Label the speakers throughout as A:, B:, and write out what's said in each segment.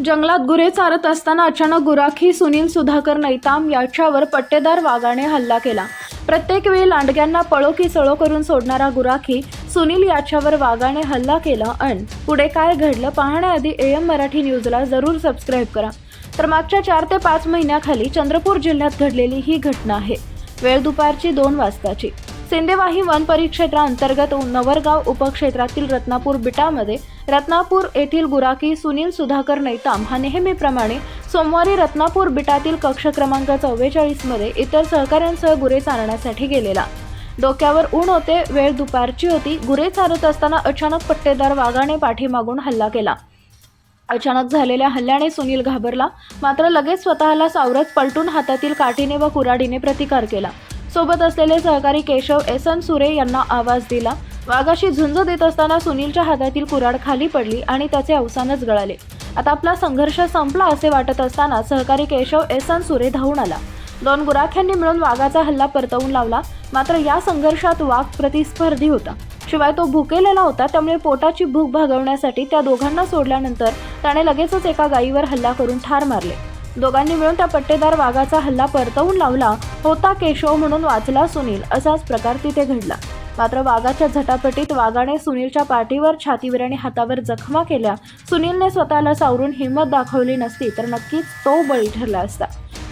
A: जंगलात गुरे चारत असताना अचानक गुराखी सुनील सुधाकर नैताम याच्यावर पट्टेदार वाघाने हल्ला केला. प्रत्येक वेळी लांडग्यांना पळो की सळो करून सोडणारा गुराखी सुनील याच्यावर वाघाने हल्ला केला अन पुढे काय घडलं पाहण्याआधी एम मराठी न्यूजला जरूर सबस्क्राईब करा. तर मागच्या चार ते पाच महिन्याखाली चंद्रपूर जिल्ह्यात घडलेली ही घटना आहे. वेळ दुपारची दोन वाजताची. सिंदेवाही वन परिक्षेत्राअंतर्गत नवरगाव उपक्षेत्रातील रत्नापूर बिटामध्ये रत्नापूर येथील गुराकी सुनील सुधाकर नैताम हा नेहमीप्रमाणे सोमवारी रत्नापूर बिटातील कक्ष क्रमांक चव्वेचाळीसमध्ये इतर सहकाऱ्यांसह गुरे चारण्यासाठी गेलेला. डोक्यावर ऊन होते वेळ दुपारची होती गुरे चारत असताना अचानक पट्टेदार वाघाने पाठीमागून हल्ला केला. अचानक झालेल्या हल्ल्याने सुनील घाबरला मात्र लगेच स्वतःला सावरत पलटून हातातील काठीने व कुऱ्हाडीने प्रतिकार केला. सोबत असलेले सहकारी केशव एस एन सुरे यांना आवाज दिला. वाघाशी झुंज देत असताना सुनीलच्या हातातील कुऱ्हाड खाली पडली आणि त्याचे अवसानच गळाले. आता आपला संघर्ष संपला असे वाटत असताना सहकारी केशव एस एन सुरे धावून आला. दोन गुराख्यांनी मिळून वाघाचा हल्ला परतवून लावला. मात्र या संघर्षात वाघ प्रतिस्पर्धी होता. शिवाय तो भुकेलेला होता त्यामुळे पोटाची भूक भागवण्यासाठी त्या दोघांना सोडल्यानंतर त्याने लगेचच एका गायीवर हल्ला करून ठार मारले. दोघांनी मिळून त्या पट्टेदार वाघाचा हल्ला परतवून लावला होता केशव म्हणून वाचला सुनील असाच प्रकार तिथे घडला. मात्र वाघाच्या झटापटीत वाघाने सुनीलच्या पाठीवर छातीवर आणि हातावर जखमा केल्या. सुनीलने स्वतःला सावरून हिंमत दाखवली नसती तर नक्कीच तो बळी ठरला असता.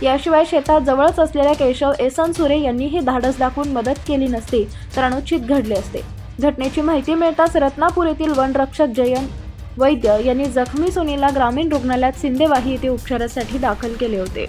A: याशिवाय शेतात जवळच असलेल्या केशव एसन सुरे यांनीही धाडस दाखवून मदत केली नसती तर अनुचित घडले असते. घटनेची माहिती मिळताच रत्नापूर येथील वनरक्षक जयंत वैद्य यांनी जखमी सुनीलला ग्रामीण रुग्णालयात सिंदेवाही येथे उपचारासाठी दाखल केले होते.